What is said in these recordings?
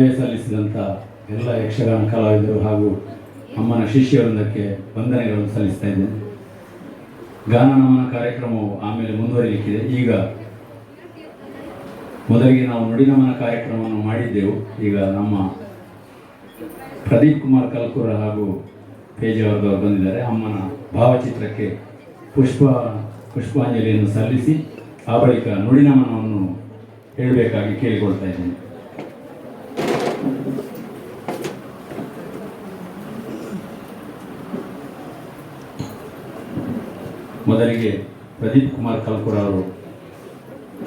ಸಲ್ಲಿಸಿದಂಥ ಎಲ್ಲ ಯಕ್ಷಗಾನ ಕಲಾವಿದರು ಹಾಗೂ ಅಮ್ಮನ ಶಿಷ್ಯವೃಂದಕ್ಕೆ ವಂದನೆಗಳನ್ನು ಸಲ್ಲಿಸ್ತಾ ಇದ್ದೇನೆ. ಗಾನ ನಮನ ಕಾರ್ಯಕ್ರಮವು ಆಮೇಲೆ ಮುಂದುವರಿಲಿಕ್ಕಿದೆ. ಈಗ ಮೊದಲಿಗೆ ನಾವು ನುಡಿನಮನ ಕಾರ್ಯಕ್ರಮವನ್ನು ಮಾಡಿದ್ದೆವು. ಈಗ ನಮ್ಮ ಪ್ರದೀಪ್ ಕುಮಾರ್ ಕಲ್ಕೂರ ಹಾಗೂ ಪೇಜಾವರ್ದವರು ಬಂದಿದ್ದಾರೆ. ಅಮ್ಮನ ಭಾವಚಿತ್ರಕ್ಕೆ ಪುಷ್ಪ, ಪುಷ್ಪಾಂಜಲಿಯನ್ನು ಸಲ್ಲಿಸಿ, ಆ ಬಳಿಕ ನುಡಿನಮನವನ್ನು ಹೇಳಬೇಕಾಗಿ ಕೇಳಿಕೊಳ್ತಾ ಇದ್ದೇನೆ. ಮೊದಲಿಗೆ ಪ್ರದೀಪ್ ಕುಮಾರ್ ಕಲ್ಕುರ ಅವರು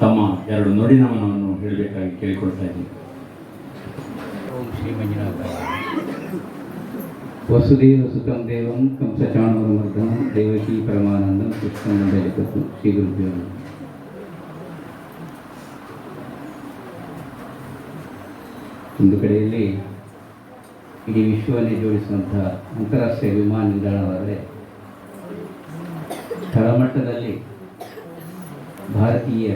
ತಮ್ಮ ಎರಡು ನುಡಿನಮನವನ್ನು ಹೇಳಬೇಕಾಗಿ ಕೇಳಿಕೊಳ್ತಾ ಇದ್ದೀನಿ. ಶ್ರೀ ಮಂಜುನಾಥ ವಸುದೇವ ಸುತಂ ದೇವಂ ಕಂಸಚಾಣೂರಮರ್ದನಂ ದೇವಕಿ ಪರಮಾನಂದಂ ಕೃಷ್ಣ ಜಗತ್ತು ಶ್ರೀ ಗುರುದೇವ ಒಂದು ಕಡೆಯಲ್ಲಿ ಇಡೀ ವಿಶ್ವವನ್ನೇ ಜೋಡಿಸುವಂತಹ ಅಂತಾರಾಷ್ಟ್ರೀಯ ವಿಮಾನ ನಿಲ್ದಾಣವಾದರೆ ತಳಮಟ್ಟದಲ್ಲಿ ಭಾರತೀಯ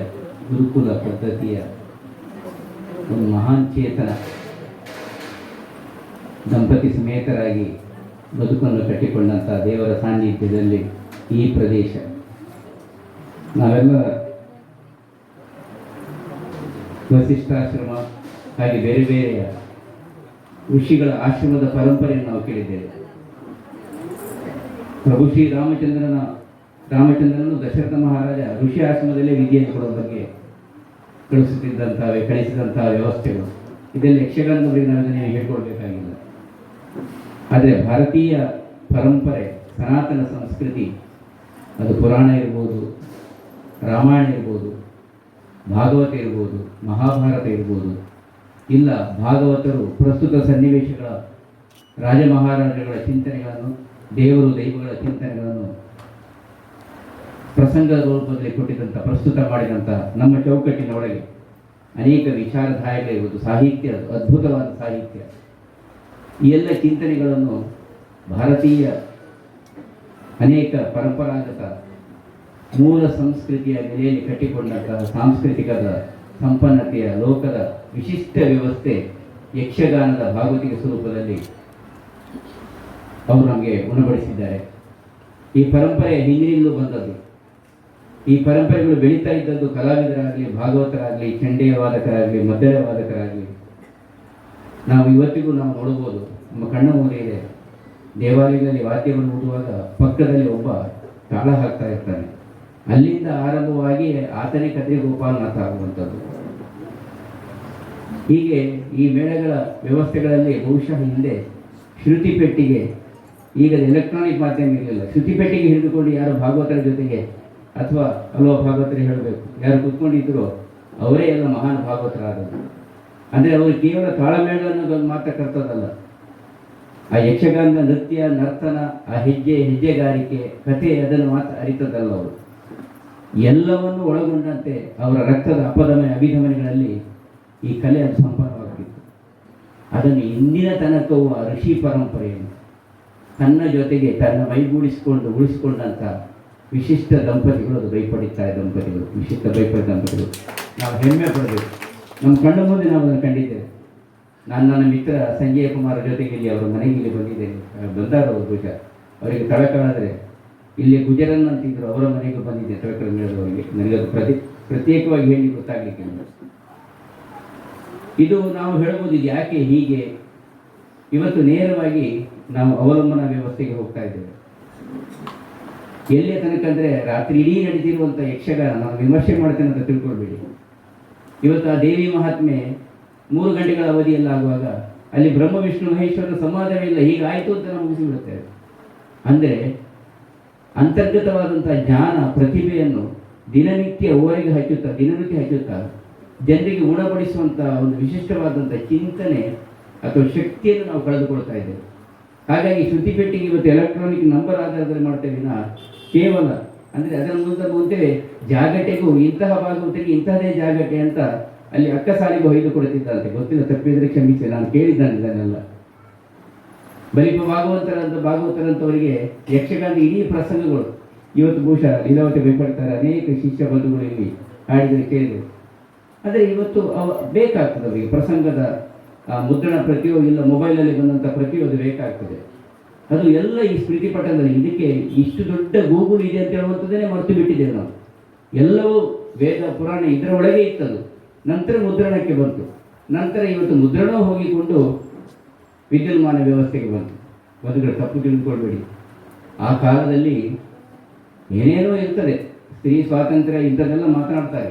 ಗುರುಕುಲ ಪದ್ಧತಿಯ ಒಂದು ಮಹಾನ್ ಚೇತನ ದಂಪತಿ ಸಮೇತರಾಗಿ ಬದುಕನ್ನು ಕಟ್ಟಿಕೊಂಡಂಥ ದೇವರ ಸಾನ್ನಿಧ್ಯದಲ್ಲಿ ಈ ಪ್ರದೇಶ. ನಾವೆಲ್ಲ ವಸಿಷ್ಠಾಶ್ರಮ ಹಾಗೆ ಬೇರೆ ಬೇರೆಯ ಋಷಿಗಳ ಆಶ್ರಮದ ಪರಂಪರೆಯನ್ನು ನಾವು ಕೇಳಿದ್ದೇವೆ. ಪ್ರಭು ಶ್ರೀ ರಾಮಚಂದ್ರನ ದಶರಥ ಮಹಾರಾಜ ಋಷಿ ಆಶ್ರಮದಲ್ಲೇ ವಿದ್ಯೆಯನ್ನು ಕೊಡೋ ಬಗ್ಗೆ ಕಳಿಸುತ್ತಿದ್ದಂತಹ ಕಳಿಸಿದಂತಹ ವ್ಯವಸ್ಥೆಗಳು. ಇದೆಲ್ಲ ಯಕ್ಷಗಾನದ ಬಗ್ಗೆ ನಾವು ಹೇಳ್ಕೊಳ್ಬೇಕಾಗಿಲ್ಲ ಆದರೆ ಭಾರತೀಯ ಪರಂಪರೆ, ಸನಾತನ ಸಂಸ್ಕೃತಿ, ಅದು ಪುರಾಣ ಇರ್ಬೋದು, ರಾಮಾಯಣ ಇರ್ಬೋದು, ಭಾಗವತ ಇರ್ಬೋದು, ಮಹಾಭಾರತ ಇರ್ಬೋದು. ಇಲ್ಲ, ಭಾಗವತರು ಪ್ರಸ್ತುತ ಸನ್ನಿವೇಶಗಳ ರಾಜ ಮಹಾರಾಜಗಳ ಚಿಂತನೆಗಳನ್ನು, ದೇವರು ದೈವಗಳ ಚಿಂತನೆಗಳನ್ನು ಪ್ರಸಂಗದ ರೂಪದಲ್ಲಿ ಕೊಟ್ಟಿದ್ದಂಥ ಪ್ರಸ್ತುತ ಮಾಡಿದಂಥ ನಮ್ಮ ಚೌಕಟ್ಟಿನ ಒಳಗೆ ಅನೇಕ ವಿಚಾರಧಾರೆಗಳಿರುವುದು ಸಾಹಿತ್ಯ ಅದ್ಭುತವಾದ ಸಾಹಿತ್ಯ. ಈ ಎಲ್ಲ ಚಿಂತನೆಗಳನ್ನು ಭಾರತೀಯ ಅನೇಕ ಪರಂಪರಾಗತ ಮೂಲ ಸಂಸ್ಕೃತಿಯ ನೆಲೆಯಲ್ಲಿ ಕಟ್ಟಿಕೊಂಡಂತಹ ಸಾಂಸ್ಕೃತಿಕದ ಸಂಪನ್ನತೆಯ ಲೋಕದ ವಿಶಿಷ್ಟ ವ್ಯವಸ್ಥೆ ಯಕ್ಷಗಾನದ ಭಾಗವತಿಕ ಸ್ವರೂಪದಲ್ಲಿ ಅವರು ನಮಗೆ ಉಣಬಡಿಸಿದ್ದಾರೆ. ಈ ಪರಂಪರೆ ಹಿಂದಿನಿಂದಲೂ ಬಂದದ್ದು ಈ ಪರಂಪರೆಗಳು ಬೆಳೀತಾ ಇದ್ದದ್ದು ಕಲಾವಿದರಾಗಲಿ, ಭಾಗವತರಾಗಲಿ ಚಂಡೆಯ ವಾದಕರಾಗಲಿ ಮದ್ದಳೆ ವಾದಕರಾಗಲಿ ನಾವು ಇವತ್ತಿಗೂ ನಾವು ನೋಡಬಹುದು, ನಮ್ಮ ಕಣ್ಣ ಇದೆ. ದೇವಾಲಯದಲ್ಲಿ ವಾದ್ಯವನ್ನು ಊದುವಾಗ ಪಕ್ಕದಲ್ಲಿ ಒಬ್ಬ ತಾಳ ಹಾಕ್ತಾ ಇರ್ತಾನೆ. ಅಲ್ಲಿಂದ ಆರಂಭವಾಗಿ ಆತನೇ ಕಥೆ ಗೋಪಾಲನಾಥ ಆಗುವಂಥದ್ದು. ಹೀಗೆ ಈ ಮೇಳಗಳ ವ್ಯವಸ್ಥೆಗಳಲ್ಲಿ ಬಹುಶಃ ಹಿಂದೆ ಶ್ರುತಿ ಪೆಟ್ಟಿಗೆ, ಈಗ ಎಲೆಕ್ಟ್ರಾನಿಕ್ ಮಾಧ್ಯಮ ಇರಲಿಲ್ಲ. ಶ್ರುತಿ ಪೆಟ್ಟಿಗೆ ಹಿಡಿದುಕೊಂಡು ಯಾರು ಭಾಗವತರ ಜೊತೆಗೆ ಅಥವಾ ಹಲೋ ಭಾಗವತರು ಹೇಳಬೇಕು. ಯಾರು ಕೂತ್ಕೊಂಡಿದ್ರು ಅವರೇ ಎಲ್ಲ ಮಹಾನ್ ಭಾಗವತರಾದರು ಅಂದರೆ ಅವರು ಕೇವಲ ತಾಳಮೇಳ ಅನ್ನೋದೊಂದು ಮಾತ್ರ ಕರ್ತದಲ್ಲ. ಆ ಯಕ್ಷಗಾನ ನೃತ್ಯ, ನರ್ತನ, ಆ ಹೆಜ್ಜೆ, ಹೆಜ್ಜೆಗಾರಿಕೆ, ಕಥೆ ಅದನ್ನು ಮಾತ್ರ ಅರಿತದಲ್ಲ ಅವರು. ಎಲ್ಲವನ್ನು ಒಳಗೊಂಡಂತೆ ಅವರ ರಕ್ತದ ಅಪದಮನೆ ಅಭಿಧಮನೆಗಳಲ್ಲಿ ಈ ಕಲೆ ಅದು ಅದನ್ನು ಇಂದಿನ ತನಕವೂ ಆ ಋಷಿ ಪರಂಪರೆಯನ್ನು ತನ್ನ ಜೊತೆಗೆ ತನ್ನ ಮೈಗೂಡಿಸಿಕೊಂಡು ಉಳಿಸಿಕೊಂಡಂಥ ವಿಶಿಷ್ಟ ದಂಪತಿಗಳು ಅದು ಬೈಪಡಿತಾರೆ ದಂಪತಿಗಳು, ವಿಶಿಷ್ಟ ಭಯಪಡಿತ ದಂಪತಿಗಳು. ನಾವು ಹೆಮ್ಮೆ ಪಡಬೇಕು. ನಮ್ಮ ಕಣ್ಣ ಮುಂದೆ ನಾವು ಅದನ್ನು ಕಂಡಿದ್ದೇವೆ. ನಾನು ನನ್ನ ಮಿತ್ರ ಸಂಜಯ ಕುಮಾರ್ ಜೊತೆಗೆ ಇಲ್ಲಿ ಅವರ ಮನೆಗೆ ಇಲ್ಲಿ ಬಂದಿದ್ದೇನೆ ಬಂದಾಗ ಅವರು ಬಹುಶಃ ಅವರಿಗೆ ತಳಕಳಾದರೆ ಇಲ್ಲಿ ಗುಜರನ್ ಅಂತಿದ್ರು, ಅವರ ಮನೆಗೆ ಬಂದಿದ್ದೆ ತಳಕಳ ಮೇಳದವರಿಗೆ ನನಗೆ ಅದು ಪ್ರತಿ, ಪ್ರತ್ಯೇಕವಾಗಿ ಹೇಳಿ ಗೊತ್ತಾಗಲಿಕ್ಕೆ ಇದು ನಾವು ಹೇಳ್ಬೋದು ಇದು ಯಾಕೆ ಹೀಗೆ. ಇವತ್ತು ನೇರವಾಗಿ ನಾವು ಅವಲಂಬನಾ ವ್ಯವಸ್ಥೆಗೆ ಹೋಗ್ತಾ ಇದ್ದೇವೆ. ಎಲ್ಲಿಯ ತನಕ ಅಂದರೆ ರಾತ್ರಿ ಇಡೀ ನಡೆದಿರುವಂಥ ಯಕ್ಷಗಾನ, ನಾನು ವಿಮರ್ಶೆ ಮಾಡ್ತೇನೆ ಅಂತ ತಿಳ್ಕೊಳ್ಬೇಡಿ. ಇವತ್ತು ಆ ದೇವಿ ಮಹಾತ್ಮೆ ಮೂರು ಗಂಟೆಗಳ ಅವಧಿಯಲ್ಲಾಗುವಾಗ ಅಲ್ಲಿ ಬ್ರಹ್ಮ, ವಿಷ್ಣು ಮಹೇಶ್ವರನ ಸಂವಾದವೇ ಇಲ್ಲ ಹೀಗಾಯಿತು ಅಂತ ನಾವು ಮುಗಿಸಿಬಿಡುತ್ತೇವೆ. ಅಂದರೆ ಅಂತರ್ಗತವಾದಂಥ ಜ್ಞಾನ, ಪ್ರತಿಭೆಯನ್ನು ದಿನನಿತ್ಯ ಓರೆಗೆ ಹಚ್ಚುತ್ತಾ, ದಿನನಿತ್ಯ ಹಚ್ಚುತ್ತಾ, ಜನರಿಗೆ ಉಣಪಡಿಸುವಂಥ ಒಂದು ವಿಶಿಷ್ಟವಾದಂಥ ಚಿಂತನೆ ಅಥವಾ ಶಕ್ತಿಯನ್ನು ನಾವು ಕಳೆದುಕೊಳ್ತಾ ಇದ್ದೇವೆ. ಹಾಗಾಗಿ ಶ್ರುತಿ ಪೆಟ್ಟಿಗೆ ಇವತ್ತು ಎಲೆಕ್ಟ್ರಾನಿಕ್ ನಂಬರ್ ಆಧಾರದಲ್ಲಿ ಮಾಡ್ತೇವೆ ವಿನಃ. ಕೇವಲ, ಅಂದರೆ ಅದರ ಮುಂದೆ ಮುಂದೆ ಜಾಗಟೆಗೂ ಇಂತಹ ಭಾಗವತಿಗೆ ಇಂತಹದೇ ಜಾಗಟೆ ಅಂತ ಅಲ್ಲಿ ಅಕ್ಕಸಾಲಿಗೂ ಹೊಯ್ದು ಕೊಡುತ್ತಿದ್ದಂತೆ ಗೊತ್ತಿಲ್ಲ, ತಪ್ಪಿದ್ರೆ ಕ್ಷಮಿಸಿ, ನಾನು ಕೇಳಿದ್ದಾನೆ ಇದನ್ನೆಲ್ಲ. ಬಲಿಪ ಭಾಗವಂತರಂತ, ಭಾಗವತರಂತವರಿಗೆ ಯಕ್ಷಗಾನ ಇಡೀ ಪ್ರಸಂಗಗಳು. ಇವತ್ತು ಬಹುಶಃ ಲೀಲಾವತಿ ಬೇರ್ಪಡ್ತಾರೆ ಅನೇಕ ಶಿಷ್ಯ ಬಂಧುಗಳು ಇಲ್ಲಿ ಹಾಡಿದರೆ ಕೇಳಿದೆ ಆದರೆ ಇವತ್ತು ಅವ ಬೇಕಾಗ್ತದೆ ಅವರಿಗೆ ಪ್ರಸಂಗದ ಮುದ್ರಣ ಪ್ರತಿಯೋ ಇಲ್ಲ ಮೊಬೈಲಲ್ಲಿ ಬಂದಂಥ ಪ್ರತಿಯೋ ಅದು ಬೇಕಾಗ್ತದೆ. ಅದು ಎಲ್ಲ ಈ ಸ್ಮೃತಿ ಪಟ್ಟಂದರೆ ಇದಕ್ಕೆ ಇಷ್ಟು ದೊಡ್ಡ ಗೋಗುಣ ಇದೆ ಅಂತ ಹೇಳುವಂಥದ್ದೇ ಮರೆತು ಬಿಟ್ಟಿದ್ದೇವೆ ನಾವು. ಎಲ್ಲವೂ ವೇದ, ಪುರಾಣ ಇದರ ಒಳಗೆ ಇತ್ತದು. ನಂತರ ಮುದ್ರಣಕ್ಕೆ ಬಂತು. ನಂತರ ಇವತ್ತು ಮುದ್ರಣ ಹೋಗಿಕೊಂಡು ವಿದ್ಯುನ್ಮಾನ ವ್ಯವಸ್ಥೆಗೆ ಬಂತು. ಬದುಕ ತಪ್ಪು ತಿಳ್ಕೊಳ್ಬೇಡಿ. ಆ ಕಾಲದಲ್ಲಿ ಏನೇನೋ ಇರ್ತದೆ. ಸ್ತ್ರೀ ಸ್ವಾತಂತ್ರ್ಯ ಇಂಥದ್ದೆಲ್ಲ ಮಾತನಾಡ್ತಾರೆ.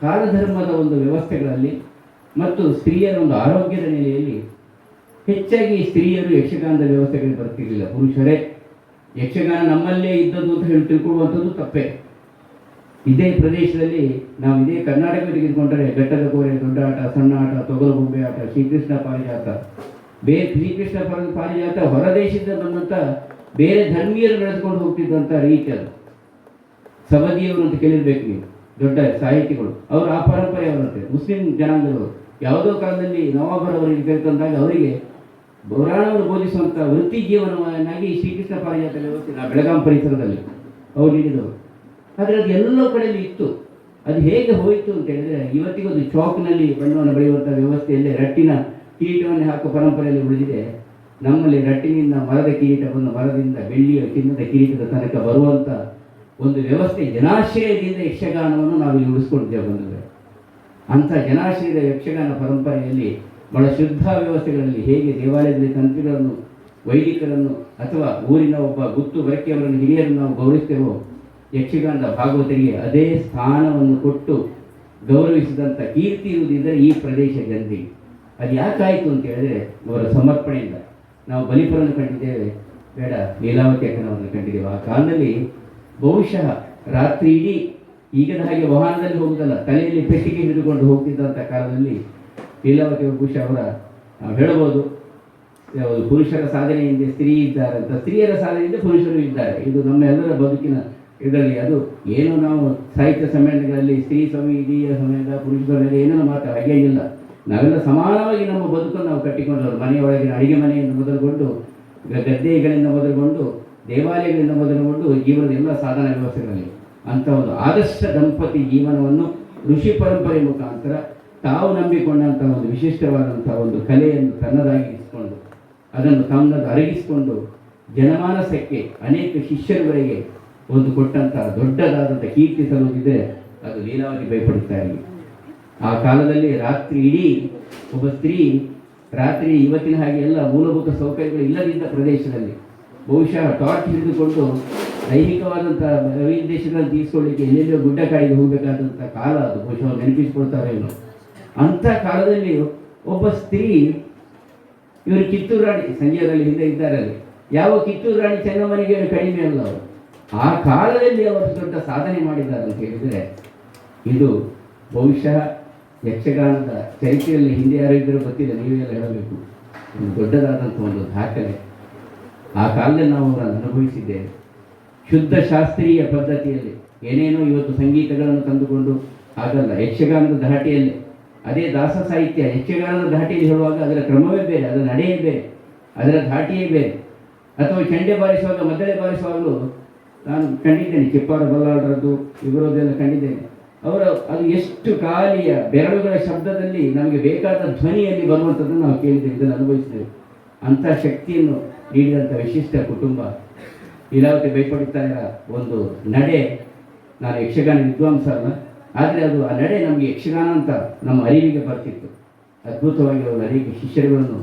ಕಾಲಧರ್ಮದ ಒಂದು ವ್ಯವಸ್ಥೆಗಳಲ್ಲಿ ಮತ್ತು ಸ್ತ್ರೀಯರ ಒಂದು ಆರೋಗ್ಯದ ನೆಲೆಯಲ್ಲಿ ಹೆಚ್ಚಾಗಿ ಸ್ತ್ರೀಯರು ಯಕ್ಷಗಾನದ ವ್ಯವಸ್ಥೆಗಳಿಗೆ ಬರ್ತಿರಲಿಲ್ಲ. ಪುರುಷರೇ, ಯಕ್ಷಗಾನ ನಮ್ಮಲ್ಲೇ ಇದ್ದದ್ದು ಅಂತ ಹೇಳಿ ತಿಳ್ಕೊಳ್ಳುವಂಥದ್ದು ತಪ್ಪೇ. ಇದೇ ಪ್ರದೇಶದಲ್ಲಿ ನಾವು ಇದೇ ಕರ್ನಾಟಕ ತೆಗೆದುಕೊಂಡರೆ ಬೆಟ್ಟದ ಕೋರೆ ದೊಡ್ಡಾಟ ಸಣ್ಣ ಆಟ ತೊಗಲು ಬೊಂಬೆ ಆಟ, ಶ್ರೀಕೃಷ್ಣ ಪಾರಿಜಾತ. ಬೇರೆ ಶ್ರೀಕೃಷ್ಣ ಪರ- ಪಾರಿಜಾತ ಹೊರದೇಶದಿಂದ ಬಂದಂಥ ಬೇರೆ ಧರ್ಮೀಯರು ನಡೆದುಕೊಂಡು ಹೋಗ್ತಿದ್ದಂಥ ರೀತಿ ಅದು. ಸಬದಿಯವರು ಅಂತ ಕೇಳಿರ್ಬೇಕು ನೀವು, ದೊಡ್ಡ ಸಾಹಿತಿಗಳು. ಅವರು ಆ ಪರಂಪರೆಯವರಂತೆ ಮುಸ್ಲಿಂ ಜನಾಂಗದವರು. ಯಾವುದೋ ಕಾಲದಲ್ಲಿ ನವಾಬರವರಿಗೆ ಕರೆತಂದಾಗ ಅವರಿಗೆ ಪುರಾಣವನ್ನು ಬೋಧಿಸುವಂಥ ವೃತ್ತಿ ಜೀವನವನ್ನಾಗಿ ಶ್ರೀಕೃಷ್ಣ ಪಾರಿಜಾತ ಆ ಬೆಳಗಾಂ ಪರಿಸರದಲ್ಲಿ ಅವ್ರು ನೀಡಿದವರು ಆದರೆ ಅದು ಎಲ್ಲೋ ಕಡೆಯಲ್ಲಿ ಇತ್ತು. ಅದು ಹೇಗೆ ಹೋಯಿತು ಅಂತ ಹೇಳಿದ್ರೆ ಇವತ್ತಿಗೊಂದು ಚಾಕ್ನಲ್ಲಿ ಬಣ್ಣವನ್ನು ಬೆಳೆಯುವಂಥ ವ್ಯವಸ್ಥೆಯಲ್ಲಿ ರಟ್ಟಿನ ಕೀಟವನ್ನು ಹಾಕೋ ಪರಂಪರೆಯಲ್ಲಿ ಉಳಿದಿದೆ. ನಮ್ಮಲ್ಲಿ ರಟ್ಟಿನಿಂದ ಮರದ ಕಿರೀಟ ಬಂದು ಮರದಿಂದ ಬೆಳ್ಳಿಯ ಚಿನ್ನದ ಕಿರೀಟದ ತನಕ ಬರುವಂಥ ಒಂದು ವ್ಯವಸ್ಥೆ ಜನಾಶ್ರಯದಿಂದ ಯಕ್ಷಗಾನವನ್ನು ನಾವು ಇಲ್ಲಿ ಉಳಿಸ್ಕೊಂಡಿದ್ದೇವೆ ಬಂಧುಗಳೇ. ಅಂಥ ಜನಾಶ್ರಯದ ಯಕ್ಷಗಾನ ಪರಂಪರೆಯಲ್ಲಿ ಬಹಳ ಶುದ್ಧ ವ್ಯವಸ್ಥೆಗಳಲ್ಲಿ ಹೇಗೆ ದೇವಾಲಯದಲ್ಲಿ ತಂತ್ರಿಗಳನ್ನು ವೈದಿಕರನ್ನು ಅಥವಾ ಊರಿನ ಒಬ್ಬ ಗುತ್ತು ಬರಕೆಯವರನ್ನು ಹಿರಿಯರನ್ನು ನಾವು ಗೌರವಿಸ್ತೇವೋ, ಯಕ್ಷಗಾನದ ಭಾಗವತರಿಗೆ ಅದೇ ಸ್ಥಾನವನ್ನು ಕೊಟ್ಟು ಗೌರವಿಸಿದಂಥ ಕೀರ್ತಿ ಇರುವುದಿದ್ದರೆ ಈ ಪ್ರದೇಶ ಜನರಿಗೆ ಅದು ಯಾಕಾಯಿತು ಅಂತ ಹೇಳಿದ್ರೆ ಅವರ ಸಮರ್ಪಣೆಯಿಂದ. ನಾವು ಬಲಿಪುರನ್ನು ಕಂಡಿದ್ದೇವೆ. ಬೇಡ, ಲೀಲಾವತಿ ಅಕ್ಕನವನ್ನು ಕಂಡಿದ್ದೇವೆ. ಆ ಕಾಲದಲ್ಲಿ ಬಹುಶಃ ರಾತ್ರಿ ಇಡೀ ಈಗಿನ ಹಾಗೆ ವಾಹನದಲ್ಲಿ ಹೋಗುದಲ್ಲ ತಲೆಯಲ್ಲಿ ಪೆಟ್ಟಿಗೆ ಹಿಡಿದುಕೊಂಡು ಹೋಗ್ತಿದ್ದಂಥ ಕಾಲದಲ್ಲಿ ಲೀಲಾವತಿ ಬಹುಶಃ ಅವರ ಹೇಳಬಹುದು ಯಾವುದು, ಪುರುಷರ ಸಾಧನೆಯಿಂದ ಸ್ತ್ರೀ ಇದ್ದಾರೆ ಅಂತ. ಸ್ತ್ರೀಯರ ಸಾಧನೆಯಿಂದ ಪುರುಷರು ಇದ್ದಾರೆ. ಇದು ನಮ್ಮ ಎಲ್ಲರ ಬದುಕಿನ ಇದರಲ್ಲಿ ಅದು ಏನು ನಾವು ಸಾಹಿತ್ಯ ಸಮ್ಮೇಳನಗಳಲ್ಲಿ ಸ್ತ್ರೀ ಸಂವಿಧಿಯ ಸಮಯದ ಪುರುಷ ಸಮೇತ ಏನೇನು ಮಾತ್ರ ಇಲ್ಲ. ನಾವೆಲ್ಲ ಸಮಾನವಾಗಿ ನಮ್ಮ ಬದುಕನ್ನು ನಾವು ಕಟ್ಟಿಕೊಂಡವರು, ಮನೆಯೊಳಗಿನ ಅಡಿಗೆ ಮನೆಯಿಂದ ಮೊದಲುಗೊಂಡು, ಗದ್ದೆಗಳಿಂದ ಮೊದಲುಗೊಂಡು, ದೇವಾಲಯಗಳಿಂದ ಮೊದಲುಗೊಂಡು ಜೀವನದ ಎಲ್ಲ ಸಾಧನ ವ್ಯವಸ್ಥೆಗಳಲ್ಲಿ. ಅಂಥ ಒಂದು ಆದರ್ಶ ದಂಪತಿ ಜೀವನವನ್ನು ಋಷಿ ಪರಂಪರೆ ಮುಖಾಂತರ ತಾವು ನಂಬಿಕೊಂಡಂಥ ಒಂದು ವಿಶಿಷ್ಟವಾದಂಥ ಒಂದು ಕಲೆಯನ್ನು ತನ್ನದಾಗಿರಿಸಿಕೊಂಡು ಅದನ್ನು ತಮ್ಮದು ಅರಗಿಸಿಕೊಂಡು ಜನಮಾನಸಕ್ಕೆ ಅನೇಕ ಶಿಷ್ಯರುಗಳಿಗೆ ಒಂದು ಕೊಟ್ಟಂತಹ ದೊಡ್ಡದಾದಂಥ ಕೀರ್ತಿ ತಲುಪಿದೆ ಅದು ಲೀಲಾವತಿ ಭಯಪಡುತ್ತಾರೆ ಆ ಕಾಲದಲ್ಲಿ ರಾತ್ರಿ ಇಡೀ ಒಬ್ಬ ಸ್ತ್ರೀ ರಾತ್ರಿ ಇವತ್ತಿನ ಹಾಗೆ ಎಲ್ಲ ಮೂಲಭೂತ ಸೌಕರ್ಯಗಳು ಇಲ್ಲದಿದ್ದ ಪ್ರದೇಶದಲ್ಲಿ ಬಹುಶಃ ಟಾರ್ಚ್ ಹಿಡಿದುಕೊಂಡು ದೈಹಿಕವಾದಂಥ ದೇಶಗಳಲ್ಲಿ ತೀರಿಸ್ಕೊಳ್ಳಿಕ್ಕೆ ಎಲ್ಲೆಲ್ಲೋ ಗುಡ್ಡ ಕಾಯಿಗೆ ಹೋಗಬೇಕಾದಂಥ ಕಾಲ ಅದು. ಬಹುಶಃ ನೆನಪಿಸ್ಕೊಳ್ತಾರೆ ಇವರು. ಅಂಥ ಕಾಲದಲ್ಲಿ ಒಬ್ಬ ಸ್ತ್ರೀ, ಇವರು ಕಿತ್ತೂರು ರಾಣಿ ಹಿಂದೆ ಇದ್ದಾರೆ ಅಲ್ಲಿ. ಯಾವ ಕಿತ್ತೂರು ರಾಣಿ ಚೆನ್ನಮ್ಮನಿಗೆ ಕಡಿಮೆ ಅಲ್ಲ ಅವರು. ಆ ಕಾಲದಲ್ಲಿ ಅವರು ದೊಡ್ಡ ಸಾಧನೆ ಮಾಡಿದ್ದಾರೆ ಅಂತ ಹೇಳಿದರೆ, ಇದು ಬಹುಶಃ ಯಕ್ಷಗಾನದ ಚರಿತ್ರೆಯಲ್ಲಿ ಹಿಂದೆ ಯಾರು ಇದ್ದರೂ ಗೊತ್ತಿಲ್ಲ, ನೀವೆಲ್ಲ ಹೇಳಬೇಕು. ಒಂದು ದೊಡ್ಡದಾದಂಥ ಒಂದು ದಾಖಲೆ. ಆ ಕಾಲದಲ್ಲಿ ನಾವು ಅವರನ್ನು ಅನುಭವಿಸಿದ್ದೇವೆ. ಶುದ್ಧ ಶಾಸ್ತ್ರೀಯ ಪದ್ಧತಿಯಲ್ಲಿ ಏನೇನೋ ಇವತ್ತು ಸಂಗೀತಗಳನ್ನು ತಂದುಕೊಂಡು ಆಗಲ್ಲ ಯಕ್ಷಗಾನದ ಧಾಟಿಯಲ್ಲಿ. ಅದೇ ದಾಸ ಸಾಹಿತ್ಯ, ಯಕ್ಷಗಾನದ ಧಾಟಿಯಲ್ಲಿ ಹೇಳುವಾಗ ಅದರ ಕ್ರಮವೇ ಬೇರೆ, ಅದರ ನಡೆಯೇ ಬೇರೆ, ಅದರ ಧಾಟಿಯೇ ಬೇರೆ. ಅಥವಾ ಚಂಡೆ ಬಾರಿಸುವಾಗ, ಮದ್ದಳೆ ಬಾರಿಸುವಾಗಲೂ ನಾನು ಕಂಡಿದ್ದೇನೆ, ಚಿಪ್ಪಾರ ಬಲ್ಲಾಳರದ್ದು, ಇವರದ್ದೆಲ್ಲ ಕಂಡಿದ್ದೇನೆ. ಅವರ, ಅದು ಎಷ್ಟು ಕಾಲಿಯ ಬೆರಳುಗಳ ಶಬ್ದದಲ್ಲಿ ನಮಗೆ ಬೇಕಾದ ಧ್ವನಿಯಲ್ಲಿ ಬರುವಂಥದ್ದನ್ನು ನಾವು ಕೇಳಿದ್ದೇವೆ, ಇದನ್ನು ಅನುಭವಿಸಿದ್ದೇವೆ. ಅಂಥ ಶಕ್ತಿಯನ್ನು ನೀಡಿದಂಥ ವಿಶಿಷ್ಟ ಕುಟುಂಬ ಲೀಲಾವತಿ ಭಯಪಡುತ್ತಾರೆ ಒಂದು ನಡೆ, ನಾನು ಯಕ್ಷಗಾನ ವಿದ್ವಾಂಸ ಅಲ್ಲ, ಆದರೆ ಅದು ಆ ನಡೆ ನಮಗೆ ಯಕ್ಷಗಾನ ಅಂತ ನಮ್ಮ ಅರಿವಿಗೆ ಬರ್ತಿತ್ತು. ಅದ್ಭುತವಾಗಿ ಅವರು ಅನೇಕ ಶಿಷ್ಯರುಗಳನ್ನು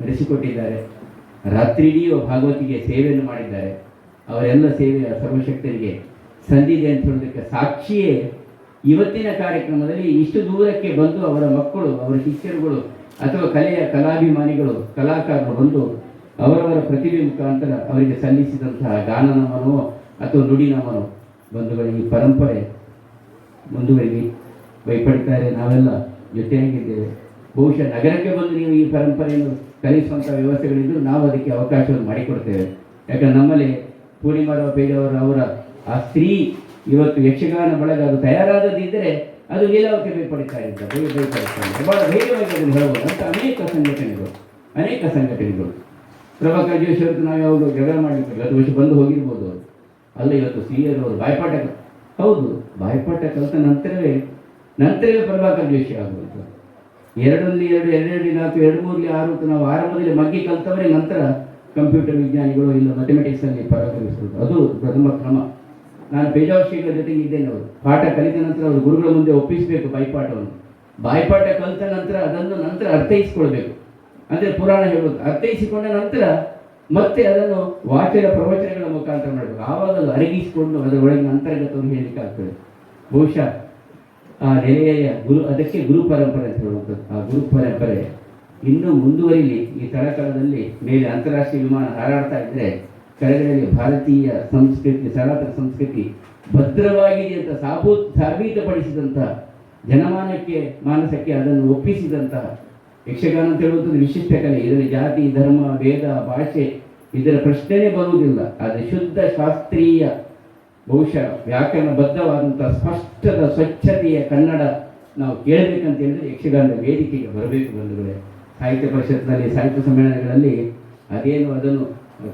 ನಡೆಸಿಕೊಟ್ಟಿದ್ದಾರೆ. ರಾತ್ರಿ ಇಡೀ ಭಾಗವತಿಗೆ ಸೇವೆಯನ್ನು ಮಾಡಿದ್ದಾರೆ. ಅವರೆಲ್ಲ ಸೇವೆಯ ಸರ್ವಶಕ್ತರಿಗೆ ಸಂದಿದೆ ಅಂತ ಹೇಳೋದಕ್ಕೆ ಸಾಕ್ಷಿಯೇ ಇವತ್ತಿನ ಕಾರ್ಯಕ್ರಮದಲ್ಲಿ ಇಷ್ಟು ದೂರಕ್ಕೆ ಬಂದು ಅವರ ಮಕ್ಕಳು, ಅವರ ಶಿಷ್ಯರುಗಳು ಅಥವಾ ಕಲೆಯ ಕಲಾಭಿಮಾನಿಗಳು, ಕಲಾಕಾರರು ಬಂದು ಅವರವರ ಪ್ರತಿಭೆ ಮುಖಾಂತರ ಅವರಿಗೆ ಸಲ್ಲಿಸಿದಂತಹ ಗಾನನಾಮನೋ ಅಥವಾ ನುಡಿನಾಮನೋ ಈ ಪರಂಪರೆ ಮುಂದುವರಿಲಿ, ಭಯಪಡ್ತಾರೆ, ನಾವೆಲ್ಲ ಜೊತೆಯಾಗಿದ್ದೇವೆ. ಬಹುಶಃ ನಗರಕ್ಕೆ ಬಂದು ನೀವು ಈ ಪರಂಪರೆಯನ್ನು ಕಲಿಸುವಂಥ ವ್ಯವಸ್ಥೆಗಳಿದ್ದು ನಾವು ಅದಕ್ಕೆ ಅವಕಾಶವನ್ನು ಮಾಡಿಕೊಡ್ತೇವೆ. ಯಾಕಂದ್ರೆ ನಮ್ಮಲ್ಲಿ ಪೂರ್ಣಿಮಾರಾವ್ ಪೇಜಾವರ ಅವರ ಆ ಸ್ತ್ರೀ ಇವತ್ತು ಯಕ್ಷಗಾನ ಬಳಗ ಅದು ತಯಾರಾದದಿದ್ದರೆ ಅದು ಲೀಲಾವತಿ ಬೇರ್ಪಡಿಸ್ತಾ ಇದ್ದ ಇದ್ದ ಬಹಳ ಧೈರ್ಯವಾಗಿ ಅದನ್ನು ಹೇಳ್ಬೋದು ಅಂತ ಅನೇಕ ಸಂಘಟನೆಗಳು ಅನೇಕ ಸಂಘಟನೆಗಳು ಪ್ರಭಾಕರ್ ಜೋಶಿ ಅವ್ರದ್ದು ನಾವು ಯಾವಾಗಲೂ ಜಗಳ ಮಾಡಿರ್ತೀವಿ ಅದು ವರ್ಷ ಬಂದು ಹೋಗಿರ್ಬೋದು ಅವರು. ಅಲ್ಲ ಇವತ್ತು ಸಿ ಎಲ್ ಅವರು ಬಾಯ್ಪಾಠ ಹೌದು, ಬಾಯ್ಪಾಠ ಕಲಿತ ನಂತರವೇ ನಂತರವೇ ಪ್ರಭಾಕರ್ ಜೋಶಿ ಆಗುವಂಥದ್ದು. ಎರಡರಲ್ಲಿ ಎರಡು ಎರಡೆರಡು ನಾಲ್ಕು ಎರಡು ಮೂರಲ್ಲಿ ಆರು ಅಂತ ನಾವು ಆರಂಭದಲ್ಲಿ ಮಗ್ಗಿ ಕಲ್ತವರೇ, ನಂತರ ಕಂಪ್ಯೂಟರ್ ವಿಜ್ಞಾನಿಗಳು ಇಲ್ಲ ಮ್ಯಾಥಮೆಟಿಕ್ಸ್ ಅಲ್ಲಿ ಪರಾಕ್ರಮಿಸೋದು ಅದು ಪ್ರಥಮ ಕ್ರಮ. ನಾನು ಶ್ರೀಗಳ ಜೊತೆಗೆ ಇದ್ದೇನೆ ಅವರು. ಪಾಠ ಕಲಿತ ನಂತರ ಅವರು ಗುರುಗಳ ಮುಂದೆ ಒಪ್ಪಿಸಬೇಕು ಬಾಯ್ಪಾಠವನ್ನು. ಬಾಯ್ಪಾಠ ಕಲಿತ ನಂತರ ಅದನ್ನು ನಂತರ ಅರ್ಥೈಸಿಕೊಳ್ಬೇಕು. ಅಂದರೆ ಪುರಾಣ ಹೇಳುವುದು. ಅರ್ಥೈಸಿಕೊಂಡ ನಂತರ ಮತ್ತೆ ಅದನ್ನು ವಾಚನ ಪ್ರವಚನಗಳ ಮುಖಾಂತರ ಮಾಡಬೇಕು. ಆವಾಗ ಅದು ಅರಗಿಸಿಕೊಂಡು ಅದರ ಒಳಗಿನ ಅಂತರ್ಗತವನ್ನು ಹೇಳಲಿಕ್ಕೆ ಆಗ್ತದೆ. ಬಹುಶಃ ಆ ನೆಲೆಯ ಗುರು, ಅದಕ್ಕೆ ಗುರು ಪರಂಪರೆ ಅಂತ ಹೇಳುವಂಥದ್ದು. ಆ ಗುರು ಪರಂಪರೆ ಇನ್ನೂ ಮುಂದುವರಿಲಿ. ಈ ತಳಕಳದಲ್ಲಿ ಮೇಲೆ ಅಂತಾರಾಷ್ಟ್ರೀಯ ವಿಮಾನ ಹಾರಾಡ್ತಾ ಇದ್ದರೆ ಕರೆಗಳಲ್ಲಿ ಭಾರತೀಯ ಸಂಸ್ಕೃತಿ, ಸನಾತನ ಸಂಸ್ಕೃತಿ ಭದ್ರವಾಗಿದೆ ಅಂತ ಸಾಬೂ ಸಾಬೀತುಪಡಿಸಿದಂಥ ಜನಮಾನಕ್ಕೆ, ಮಾನಸಕ್ಕೆ ಅದನ್ನು ಒಪ್ಪಿಸಿದಂತಹ ಯಕ್ಷಗಾನ ಅಂತ ಹೇಳುವಂಥದ್ದು ವಿಶಿಷ್ಟ ಕಲೆ. ಇದರ ಜಾತಿ, ಧರ್ಮ ವೇದ ಭಾಷೆ ಇದರ ಪ್ರಶ್ನೆಯೇ ಬರುವುದಿಲ್ಲ. ಆದರೆ ಶುದ್ಧ ಶಾಸ್ತ್ರೀಯ ಬಹುಶಃ ವ್ಯಾಕರಣಬದ್ಧವಾದಂಥ ಸ್ಪಷ್ಟದ ಸ್ವಚ್ಛತೆಯ ಕನ್ನಡ ನಾವು ಕೇಳಬೇಕಂತ ಹೇಳಿದ್ರೆ ಯಕ್ಷಗಾನದ ವೇದಿಕೆಗೆ ಬರಬೇಕು ಬಂಧುಗಳೇ. ಸಾಹಿತ್ಯ ಪರಿಷತ್ನಲ್ಲಿ, ಸಾಹಿತ್ಯ ಸಮ್ಮೇಳನಗಳಲ್ಲಿ ಅದೇನು ಅದನ್ನು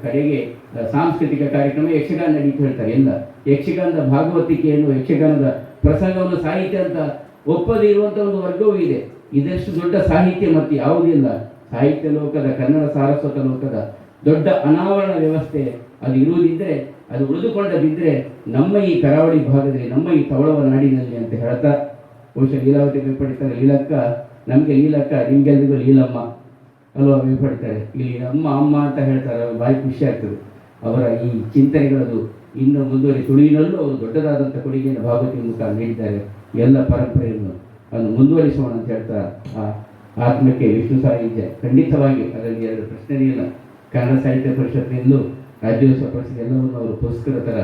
ಕಡೆಗೆ ಸಾಂಸ್ಕೃತಿಕ ಕಾರ್ಯಕ್ರಮ ಯಕ್ಷಗಾನ ನಡೀತು ಹೇಳ್ತಾರೆ. ಇಲ್ಲ. ಯಕ್ಷಗಾನದ ಭಾಗವತಿಕೆಯನ್ನು, ಯಕ್ಷಗಾನದ ಪ್ರಸಂಗವನ್ನು ಸಾಹಿತ್ಯ ಅಂತ ಒಪ್ಪದೇ ಇರುವಂಥ ಒಂದು ವರ್ಗವೂ ಇದೆ. ಇದಷ್ಟು ದೊಡ್ಡ ಸಾಹಿತ್ಯ ಮತ್ತು ಯಾವುದಿಲ್ಲ ಸಾಹಿತ್ಯ ಲೋಕದ, ಕನ್ನಡ ಸಾರಸ್ವತ ಲೋಕದ ದೊಡ್ಡ ಅನಾವರಣ ವ್ಯವಸ್ಥೆ ಅದು ಇರುವುದಿದ್ದರೆ ಅದು ಉಳಿದುಕೊಂಡದಿದ್ದರೆ ನಮ್ಮ ಈ ಕರಾವಳಿ ಭಾಗದಲ್ಲಿ, ನಮ್ಮ ಈ ತವಳವ ನಾಡಿನಲ್ಲಿ ಅಂತ ಹೇಳ್ತಾ, ಬಹುಶಃ ಲೀಲಾವತಿ ಬೇರ್ಪಡಿತಾರೆ ಲೀಲಕ್ಕ, ನಮಗೆ ಲೀಲಕ್ಕ, ನಿಮ್ಗೆಲ್ರಿಗೂ ಲೀಲಮ್ಮ ಅಲ್ವಾ ಬೇರ್ಪಡಿತಾರೆ ಇಲ್ಲಿ ಅಮ್ಮ ಅಮ್ಮ ಅಂತ ಹೇಳ್ತಾರೆ ಭಾರಿ ಖುಷಿ ಆಗ್ತದೆ. ಅವರ ಈ ಚಿಂತನೆಗಳದು ಇನ್ನು ಮುಂದುವರಿ, ತುಳುವಿನಲ್ಲೂ ಅವರು ದೊಡ್ಡದಾದಂಥ ಕೊಡುಗೆಯನ್ನು ಭಾಗವತಿ ಮುಖ ನೀಡಿದ್ದಾರೆ. ಎಲ್ಲ ಪರಂಪರೆಯನ್ನು ಅದನ್ನು ಮುಂದುವರಿಸೋಣ ಅಂತ ಹೇಳ್ತಾ ಆ ಆತ್ಮಕ್ಕೆ ವಿಷ್ಣು ಸಾಹಿತ್ಯ ಖಂಡಿತವಾಗಿ ಅದರಲ್ಲಿ ಎರಡು ಇಲ್ಲ ಕನ್ನಡ ಸಾಹಿತ್ಯ ಪರಿಷತ್ನಿಂದ ರಾಜ್ಯೋತ್ಸವ ಪರಿಷತ್ ಎಲ್ಲವನ್ನು ಅವರು ಪುರಸ್ಕೃತರ,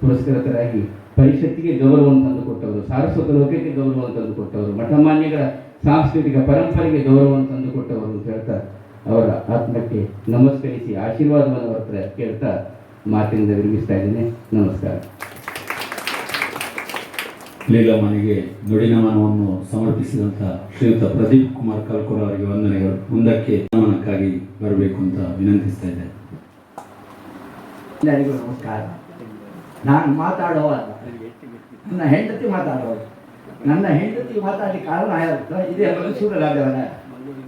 ಪುರಸ್ಕೃತರಾಗಿ ಪರಿಷತ್ತಿಗೆ ಗೌರವವನ್ನು ತಂದುಕೊಟ್ಟವರು ಸಾರಸ್ವತ ಲೋಕಕ್ಕೆ ಗೌರವವನ್ನು ತಂದುಕೊಟ್ಟವರು ಮಠಮಾನ್ಯಗಳ ಸಾಂಸ್ಕೃತಿಕ ಪರಂಪರೆಗೆ ಗೌರವವನ್ನು ತಂದುಕೊಟ್ಟವರು ಅಂತ ಹೇಳ್ತಾ ಅವರ ಆತ್ಮಕ್ಕೆ ನಮಸ್ಕರಿಸಿ ಆಶೀರ್ವಾದವನ್ನು ಅವರ ಕೇಳ್ತಾ ಮಾತಿನಿಂದ ವಿರಮಿಸ್ತಾ ಇದ್ದೇನೆ. ನಮಸ್ಕಾರ. ಲೀಲಾಮನಿಗೆ ನುಡಿನಮನವನ್ನು ಸಮರ್ಪಿಸಿದಂಥ ಶ್ರೀಯುತ ಪ್ರದೀಪ್ ಕುಮಾರ್ ಕಲ್ಕುರ ಅವರಿಗೆ ವಂದನೆಗಳು. ಮುಂದಕ್ಕೆ ನಮನಕ್ಕಾಗಿ ಬರಬೇಕು ಅಂತ ವಿನಂತಿಸ್ತಾ ಇದ್ದೇನೆ. ಎಲ್ಲರಿಗೂ ನಮಸ್ಕಾರ. ನಾನು ಮಾತಾಡುವ ನನ್ನ ಹೆಂಡತಿ ಮಾತಾಡುವ ನನ್ನ ಹೆಂಡತಿ ಮಾತಾಡಿ ಕಾರಣ ಆಗುತ್ತೆ ಇದೇ ಮೈಸೂರರಾದವನ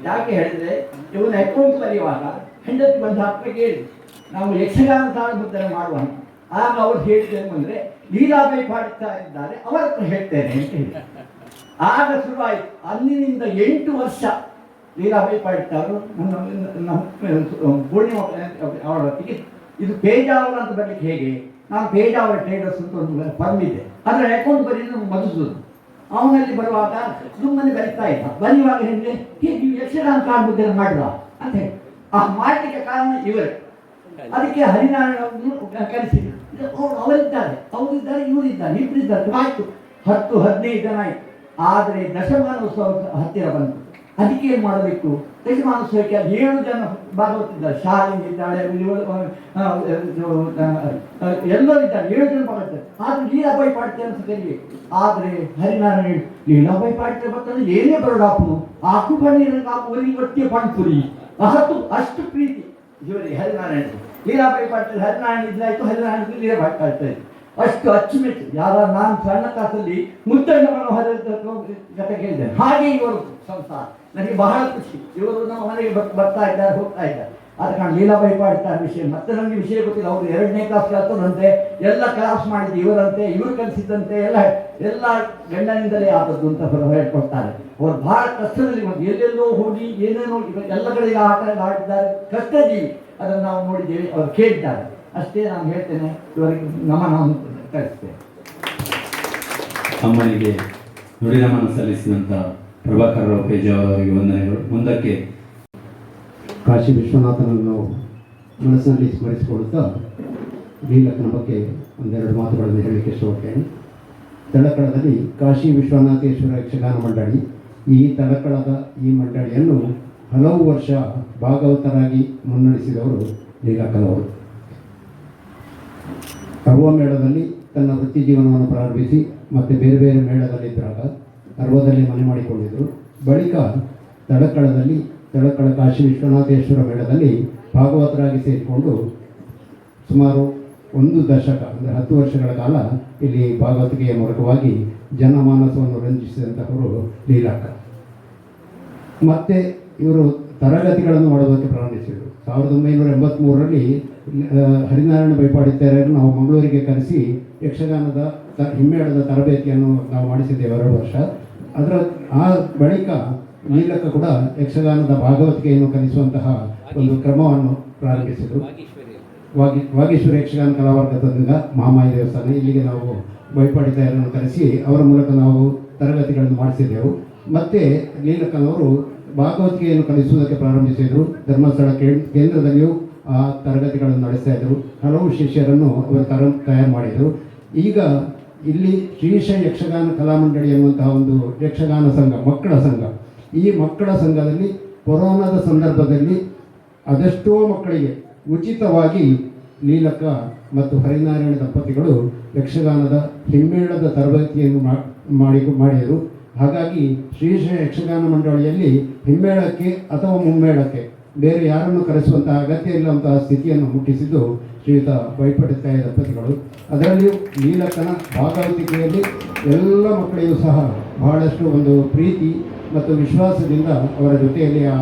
ಯಾಕೆ ಹೇಳಿದ್ರೆ, ಇವನ ಅಕೌಂಟ್ ಬರೆಯುವಾಗ ಹೆಂಡತಿ ಬಂದ ಹತ್ರ ಕೇಳಿ. ನಾವು ಯಕ್ಷಗಾನ ತಾಳಮುದ್ದರೆ ಮಾಡುವ ಆಗ ಅವ್ರು ಹೇಳಿದ್ದೇನು ಅಂದ್ರೆ ಲೀಲಾಬಾಯಿ ಪಾಡ್ತಾ ಇದ್ದಾರೆ, ಅವರ ಹತ್ರ ಹೇಳ್ತೇನೆ ಅಂತ ಹೇಳಿ. ಆಗ ಶುರುವಾಯಿತು. ಅಲ್ಲಿನಿಂದ ಎಂಟು ವರ್ಷ ಲೀಲಾಬಾಯಿ ನಮ್ಮ ಪೂರ್ಣಿಮಾ ಅವರೊಟ್ಟಿಗೆ. ಇದು ಪೇಜಾವರ ಅಂತ ಬರ್ಲಿಕ್ಕೆ ಹೇಗೆ? ನಾನು ಪೇಜಾವರ ಟ್ರೇಡರ್ಸ್ ಅಂತ ಒಂದು ಫರ್ಮ್ ಇದೆ. ಅದರ ಅಕೌಂಟ್ ಬರೀದು ಮಧುಸೂದನ್. ಅವನಲ್ಲಿ ಬರುವಾಗ ಸುಮ್ಮನೆ ಬರಿತಾ ಇಲ್ಲ ಬರೆಯುವಾಗ ಹೇಳಿದ್ರೆ ಹೀಗೆ? ನೀವು ಯಕ್ಷಗಾನ ಕಾಣುವುದನ್ನು ಮಾಡಿದ ಅಂತ ಹೇಳಿ. ಆ ಮಾಡಲಿಕ್ಕೆ ಕಾರಣ ಇವರೇ. ಅದಕ್ಕೆ ಹರಿನಾರಾಯಣ ಕರೆಸಿದ್ರು. ಅವ್ರು ಅವರಿದ್ದಾರೆ. ಅವರಿದ್ದಾರೆ, ಇವರಿದ್ದಾರೆ ಇಬ್ಬರಿದ್ದಾರೆ ಆಯ್ತು. ಹತ್ತು, ಹದಿನೈದು ಜನ ಆಯ್ತು. ಆದರೆ ದಶಮಾನೋತ್ಸವ ಹತ್ತಿರ ಬಂತು. ಅದಕ್ಕೆ ಏನು ಮಾಡಬೇಕು? ದಶಮಾನೋತ್ಸವಕ್ಕೆ ಏಳು ಜನ ಭಾಗವತಿದ್ದಾರೆ. ಶಾಲಿನಿ ಇದ್ದಾಳೆ ಎಲ್ಲರೂ ಇದ್ದಾರೆ. ಏಳು ಜನ ಭಾಗವತಿದ್ದಾರೆ. ಆದ್ರೆ ಲೀಲಾಬಾಯಿ ಅಂತ ಕರಿಗೆ ಆದರೆ ಹರಿನಾರಾಯಣ ಲೀಲಾಬಾಯಿ ಪಾಡ್ತೆ ಬರ್ತಾರೆ ಏನೇ ಬರೋಡಾಪು ಆಕು ಬನ್ನಿ ಒಲಿಗೆ ಒಟ್ಟಿಗೆ ಪಾಣ್ಪುರಿ ಅಷ್ಟು ಅಷ್ಟು ಪ್ರೀತಿ. ಇವರಿಗೆ ಹರಿನಾರಾಯಣ ಲೀಲಾಬಾಯಿ ಪಾಟೀಲ್ ಹರಿನಾರಾಯಣ ಇದ್ಲಾಯ್ತು ಹರಿನಾರಾಯಣ ಲೀಲಾಬಾಯಿ ಪಾಟೀಲ್ ಅಷ್ಟು ಅಚ್ಚುಮೆಚ್ಚು ಯಾರ ನಾನು ಸಣ್ಣ ಕಾಸಲ್ಲಿ ಮುದ್ದಣ್ಣ ಮನೋಹರ ಕಥೆ ಕೇಳಿದ್ದೇನೆ ಹಾಗೆ ಇವರು ಸಂಸಾರ. ನನಗೆ ಬಹಳ ಖುಷಿ. ಇವರು ನಮ್ಮ ಮನೆಗೆ ಬರ್- ಬರ್ತಾ ಇದ್ದಾರೆ, ಹೋಗ್ತಾ ಇದ್ದಾರೆ. ಆದ ಕಾರಣ ಲೀಲಾಬಾಯಿ ಪಾಡ್ತಾರೆ ವಿಷಯ ಮತ್ತೆ ನನಗೆ ವಿಷಯ ಗೊತ್ತಿಲ್ಲ. ಅವರು ಎರಡನೇ ಕ್ಲಾಸ್ ಕಲ್ತರಂತೆ ಎಲ್ಲ ಕ್ಲಾಸ್ ಮಾಡಿದ್ದು ಇವರಂತೆ, ಇವರು ಕಲಿಸಿದ್ದಂತೆ, ಎಲ್ಲ ಎಲ್ಲ ಗಂಡನಿಂದಲೇ ಆದದ್ದು ಅಂತ ಹೇಳ್ಕೊಡ್ತಾರೆ. ಅವರು ಬಹಳ ಕಷ್ಟದಲ್ಲಿ ಎಲ್ಲೆಲ್ಲೋ ಹೋಗಿ ಏನೇನೋ ಎಲ್ಲ ಕಡೆ ಆಟ ಆಡಿದ್ದಾರೆ. ಕಷ್ಟ ಜೀವಿ ಅದನ್ನು ನಾವು ನೋಡಿದ್ದೇವೆ. ಅವರು ಕೇಳಿದ್ದಾರೆ. ಅಷ್ಟೇ ನಾನು ಹೇಳ್ತೇನೆ. ಇವರಿಗೆ ನಮನವನ್ನು ಕಳಿಸ್ತೇನೆ. ಅಮ್ಮನಿಗೆ ನುಡಿನಮನ ಸಲ್ಲಿಸಿದಂತ ಪ್ರಭಾಕರ್ ರಾವ್ ಪೇಜಾವರ್ ಅವರಿಗೆ ವಂದನೆಗಳು. ಮುಂದಕ್ಕೆ ಕಾಶಿ ವಿಶ್ವನಾಥನನ್ನು ಮನಸ್ಸಿನಲ್ಲಿ ಸ್ಮರಿಸಿಕೊಳ್ಳುತ್ತಾ ಲೀಲಕನ ಬಗ್ಗೆ ಒಂದೆರಡು ಮಾತುಗಳನ್ನು ಹೇಳಲಿಕ್ಕೆ ಇಷ್ಟಪಡ್ತೇನೆ. ತಳಕಳದಲ್ಲಿ ಕಾಶಿ ವಿಶ್ವನಾಥೇಶ್ವರ ಯಕ್ಷಗಾನ ಮಂಡಳಿ ಈ ತಳಕಳದ ಈ ಮಂಡಳಿಯನ್ನು ಹಲವು ವರ್ಷ ಭಾಗವತರಾಗಿ ಮುನ್ನಡೆಸಿದವರು ಲೀಲಾಕನವರು ಅರ್ವ ಮೇಳದಲ್ಲಿ ತನ್ನ ವೃತ್ತಿ ಜೀವನವನ್ನು ಪ್ರಾರಂಭಿಸಿ ಮತ್ತು ಬೇರೆ ಬೇರೆ ಮೇಳದಲ್ಲಿದ್ದಾಗ ಅರ್ವದಲ್ಲಿ ಮನೆ ಮಾಡಿಕೊಂಡಿದ್ದರು. ಬಳಿಕ ತಡಕಳದಲ್ಲಿ ತಡಕಳ ಕಾಶಿ ವಿಶ್ವನಾಥೇಶ್ವರ ಮೇಳದಲ್ಲಿ ಭಾಗವತರಾಗಿ ಸೇರಿಕೊಂಡು ಸುಮಾರು ಒಂದು ದಶಕ, ಅಂದರೆ ಹತ್ತು ವರ್ಷಗಳ ಕಾಲ ಇಲ್ಲಿ ಭಾಗವತಿಕೆಯ ಮೂಲಕವಾಗಿ ಜನಮಾನಸವನ್ನು ರಂಜಿಸಿದಂತಹವರು ಲೀಲಾಕ ಮತ್ತೆ ಇವರು ತರಗತಿಗಳನ್ನು ಮಾಡುವುದಕ್ಕೆ ಪ್ರಾರಂಭಿಸಿದರು. ಸಾವಿರದ ಒಂಬೈನೂರ ಎಂಬತ್ತ್ಮೂರರಲ್ಲಿ ಹರಿನಾರಾಯಣ ಬೈಪಾಡಿತಾರೆ ನಾವು ಮಂಗಳೂರಿಗೆ ಕರೆಸಿ ಯಕ್ಷಗಾನದ ತ ಹಿಮ್ಮೇಳದ ತರಬೇತಿಯನ್ನು ನಾವು ಮಾಡಿಸಿದ್ದೇವೆ ಎರಡು ವರ್ಷ. ಅದರ ಆ ಬಳಿಕ ನೀಲಕ್ಕ ಕೂಡ ಯಕ್ಷಗಾನದ ಭಾಗವತಿಕೆಯನ್ನು ಕಲಿಸುವಂತಹ ಒಂದು ಕ್ರಮವನ್ನು ಪ್ರಾರಂಭಿಸಿದರು. ವಾಗಿ ವಾಗೇಶ್ವರ ಯಕ್ಷಗಾನ ಕಲಾವರ್ಗದಿಂದ ಮಹಾಮಾಯಿ ದೇವಸ್ಥಾನ ಇಲ್ಲಿಗೆ ನಾವು ಬೈಪಾಡಿತಾಯರನ್ನು ಕರೆಸಿ ಅವರ ಮೂಲಕ ನಾವು ತರಗತಿಗಳನ್ನು ಮಾಡಿಸಿದೆವು ಮತ್ತು ನೀಲಕ್ಕನವರು ಭಾಗವತಿಕೆಯನ್ನು ಕಲಿಸುವುದಕ್ಕೆ ಪ್ರಾರಂಭಿಸಿದರು ಧರ್ಮಸ್ಥಳ ಕೇಂದ್ರದಲ್ಲಿಯೂ ಆ ತರಗತಿಗಳನ್ನು ನಡೆಸ್ತಾ ಇದ್ದರು ಹಲವು ಶಿಷ್ಯರನ್ನು ಅವರು ತರ, ತಯಾರು ಮಾಡಿದರು. ಈಗ ಇಲ್ಲಿ ಶ್ರೀಶ ಯಕ್ಷಗಾನ ಕಲಾಮಂಡಳಿ ಎನ್ನುವಂತಹ ಒಂದು ಯಕ್ಷಗಾನ ಸಂಘ, ಮಕ್ಕಳ ಸಂಘ. ಈ ಮಕ್ಕಳ ಸಂಘದಲ್ಲಿ ಕೊರೋನಾದ ಸಂದರ್ಭದಲ್ಲಿ ಅದೆಷ್ಟೋ ಮಕ್ಕಳಿಗೆ ಉಚಿತವಾಗಿ ನೀಲಕ್ಕ ಮತ್ತು ಹರಿನಾರಾಯಣ ದಂಪತಿಗಳು ಯಕ್ಷಗಾನದ ಹಿಮ್ಮೇಳದ ತರಬೇತಿಯನ್ನು ಮಾಡಿ ಮಾಡಿದರು. ಹಾಗಾಗಿ ಶ್ರೀಶ ಯಕ್ಷಗಾನ ಮಂಡಳಿಯಲ್ಲಿ ಹಿಮ್ಮೇಳಕ್ಕೆ ಅಥವಾ ಮುಮ್ಮೇಳಕ್ಕೆ ಬೇರೆ ಯಾರನ್ನು ಕರೆಸುವಂತಹ ಅಗತ್ಯ ಇಲ್ಲವಂತಹ ಸ್ಥಿತಿಯನ್ನು ಮುಟ್ಟಿಸಿದ್ದು ಶ್ರೀಯುತ ಬೈಪಡಿತಾಯ ದಂಪತಿಗಳು ಅದರಲ್ಲಿಯೂ ನೀಲಕನ ಭಾಗವತಿಕೆಯಲ್ಲಿ ಎಲ್ಲ ಮಕ್ಕಳಿಗೂ ಸಹ ಬಹಳಷ್ಟು ಒಂದು ಪ್ರೀತಿ ಮತ್ತು ವಿಶ್ವಾಸದಿಂದ ಅವರ ಜೊತೆಯಲ್ಲಿ ಆ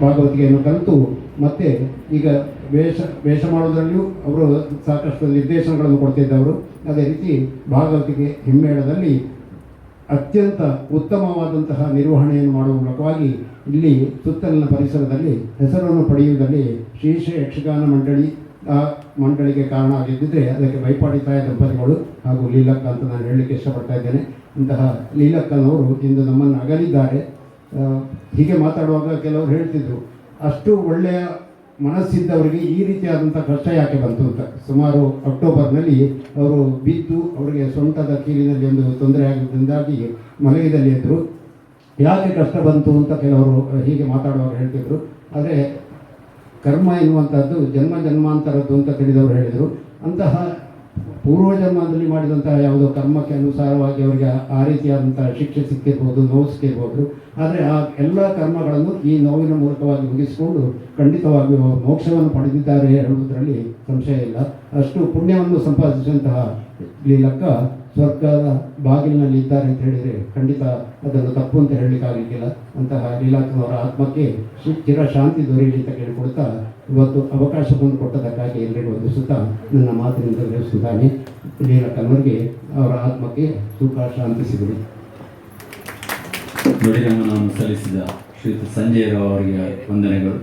ಭಾಗವತಿಕೆಯನ್ನು ಕಲಿತು ಮತ್ತು ಈಗ ವೇಷ ವೇಷ ಮಾಡೋದರಲ್ಲಿಯೂ ಅವರು ಸಾಕಷ್ಟು ನಿರ್ದೇಶನಗಳನ್ನು ಕೊಡ್ತಿದ್ದವರು. ಅದೇ ರೀತಿ ಭಾಗವತಿಗೆ ಹಿಮ್ಮೇಳದಲ್ಲಿ ಅತ್ಯಂತ ಉತ್ತಮವಾದಂತಹ ನಿರ್ವಹಣೆಯನ್ನು ಮಾಡುವ ಮೂಲಕವಾಗಿ ಇಲ್ಲಿ ಸುತ್ತಲಿನ ಪರಿಸರದಲ್ಲಿ ಹೆಸರನ್ನು ಪಡೆಯುವುದರಲ್ಲಿ ಶ್ರೀಶ ಯಕ್ಷಗಾನ ಮಂಡಳಿ, ಆ ಮಂಡಳಿಗೆ ಕಾರಣ ಆಗಿದ್ದರೆ ಅದಕ್ಕೆ ಭಯಪಾಡಿತಾಯ ದಂಪತಿಗಳು ಹಾಗೂ ಲೀಲಕ್ಕ ಅಂತ ನಾನು ಹೇಳಲಿಕ್ಕೆ ಇಷ್ಟಪಡ್ತಾ ಇದ್ದೇನೆ. ಇಂತಹ ಲೀಲಕ್ಕನವರು ಇಂದು ನಮ್ಮನ್ನು ಅಗಲಿದ್ದಾರೆ. ಹೀಗೆ ಮಾತಾಡುವಾಗ ಕೆಲವರು ಹೇಳ್ತಿದ್ರು, ಅಷ್ಟು ಒಳ್ಳೆಯ ಮನಸ್ಸಿದ್ದವರಿಗೆ ಈ ರೀತಿಯಾದಂಥ ಕಷ್ಟ ಯಾಕೆ ಬಂತು ಅಂತ. ಸುಮಾರು ಅಕ್ಟೋಬರ್ನಲ್ಲಿ ಅವರು ಬಿದ್ದು ಅವರಿಗೆ ಸೊಂಟದ ಕೀಲಿನಲ್ಲಿ ಒಂದು ತೊಂದರೆ ಆಗಿದ್ದರಿಂದಾಗಿ ಮಲಗಿದಲ್ಲಿ ಎದ್ದರು ಯಾಕೆ ಕಷ್ಟ ಬಂತು ಅಂತ ಕೆಲವರು ಹೀಗೆ ಮಾತಾಡುವಾಗ ಹೇಳ್ತಿದ್ರು. ಆದರೆ ಕರ್ಮ ಎನ್ನುವಂಥದ್ದು ಜನ್ಮ ಜನ್ಮಾಂತರದ್ದು ಅಂತ ತಿಳಿದವರು ಹೇಳಿದರು. ಅಂತಹ ಪೂರ್ವ ಜನ್ಮದಲ್ಲಿ ಮಾಡಿದಂತಹ ಯಾವುದೋ ಕರ್ಮಕ್ಕೆ ಅನುಸಾರವಾಗಿ ಅವರಿಗೆ ಆ ರೀತಿಯಾದಂತಹ ಶಿಕ್ಷೆ ಸಿಕ್ಕಿರ್ಬೋದು, ನೋವು ಸಿಕ್ಕಿರ್ಬೋದು. ಆದರೆ ಆ ಎಲ್ಲ ಕರ್ಮಗಳನ್ನು ಈ ನೋವಿನ ಮೂಲಕವಾಗಿ ಮುಗಿಸಿಕೊಂಡು ಖಂಡಿತವಾಗಿಯೂ ಅವರು ಮೋಕ್ಷವನ್ನು ಪಡೆದಿದ್ದಾರೆ ಹೇಳುವುದರಲ್ಲಿ ಸಂಶಯ ಇಲ್ಲ. ಅಷ್ಟು ಪುಣ್ಯವನ್ನು ಸಂಪಾದಿಸಿದಂತಹ ಲೀಲಕ್ಕ ಸ್ವರ್ಗದ ಬಾಗಿಲಿನಲ್ಲಿ ಇದ್ದಾರೆ ಅಂತ ಹೇಳಿದರೆ ಖಂಡಿತ ಅದನ್ನು ತಪ್ಪು ಅಂತ ಹೇಳಲಿಕ್ಕಾಗಲಿಕ್ಕಿಲ್ಲ ಅಂತಹ ಲೀಲಾಕ್ಕನವರ ಆತ್ಮಕ್ಕೆ ಚಿರ ಶಾಂತಿ ದೊರೆಯಲಿ ಅಂತ ಕೇಳಿಕೊಡ್ತಾ ಇವತ್ತು ಅವಕಾಶವನ್ನು ಕೊಟ್ಟದಕ್ಕಾಗಿ ಎಲ್ಲರಿಗೂ ವಂದಿಸುತ್ತಾ ನನ್ನ ಮಾತಿನಿಂದ ತಿಳಿಸುತ್ತಾನೆ ಲೀಲಾಕ್ಕನವರಿಗೆ ಅವರ ಆತ್ಮಕ್ಕೆ ಸುಖ, ಶಾಂತಿ ಸಿಗಲಿ. ಸಲ್ಲಿಸಿದ ಶ್ರೀ ಸಂಜಯ್ ರಾವ್ ಅವರಿಗೆ ವಂದನೆಗಳು.